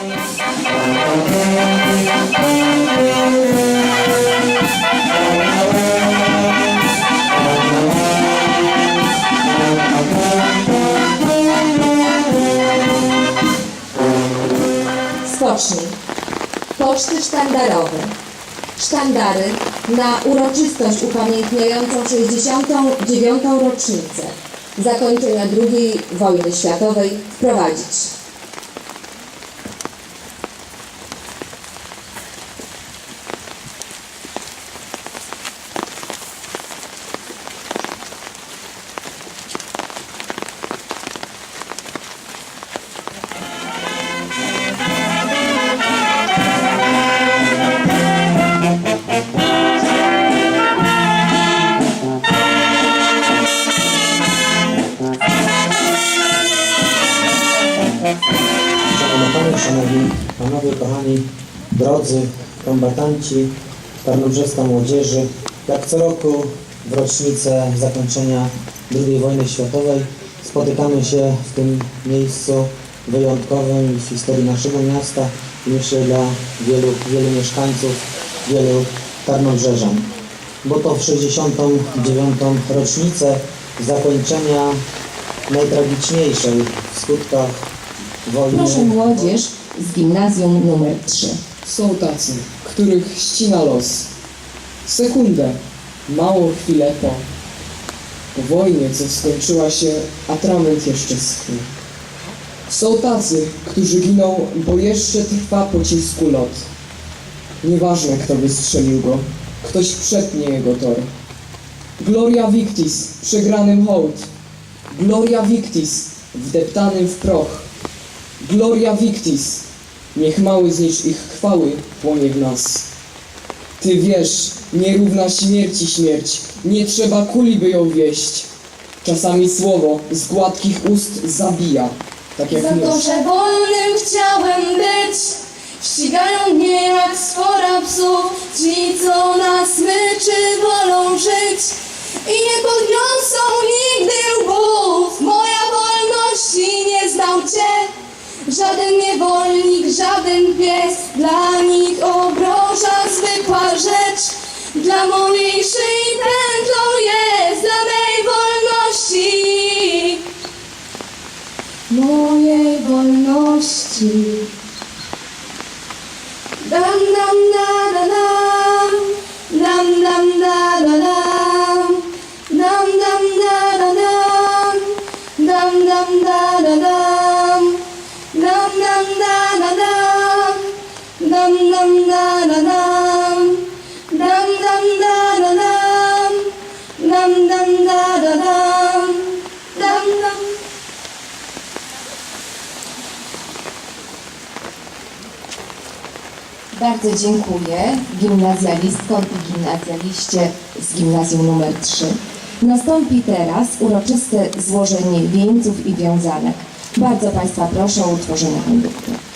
Spocznij. Poczty sztandarowe. Sztandary na uroczystość upamiętniającą 69. rocznicę zakończenia II wojny światowej wprowadzić. Szanowne Panie, Szanowni Panowie, kochani drodzy kombatanci, tarnobrzeska młodzieży, jak co roku w rocznicę zakończenia II wojny światowej spotykamy się w tym miejscu wyjątkowym w historii naszego miasta i myślę dla wielu, wielu mieszkańców, wielu tarnobrzeżan. Bo to w 69. rocznicę zakończenia najtragiczniejszej w skutkach Proszę młodzież z gimnazjum numer 3. Są tacy, których ścina los. Sekundę, małą chwilę po. Po wojnie, co skończyła się, atrament jeszcze schnie. Są tacy, którzy giną, bo jeszcze trwa pocisku lot. Nieważne, kto wystrzelił go, ktoś przetnie jego tor. Gloria Victis, przegranym hołd. Gloria Victis, wdeptanym w proch. Gloria Victis, niech mały znicz ich chwały płonie w nas. Ty wiesz, nierówna śmierci śmierć, nie trzeba kuli, by ją wieść. Czasami słowo z gładkich ust zabija, tak jak Za to, nóż. że wolnym chciałem być Ścigają mnie jak swora psów Ci, co na smyczy wolą żyć I nie podniosą Dla szyi pętlą jest Dla mej wolności mojej wolności. Bardzo dziękuję gimnazjalistkom i gimnazjaliście z gimnazjum numer 3. Nastąpi teraz uroczyste złożenie wieńców i wiązanek. Bardzo Państwa proszę o utworzenie konduktu.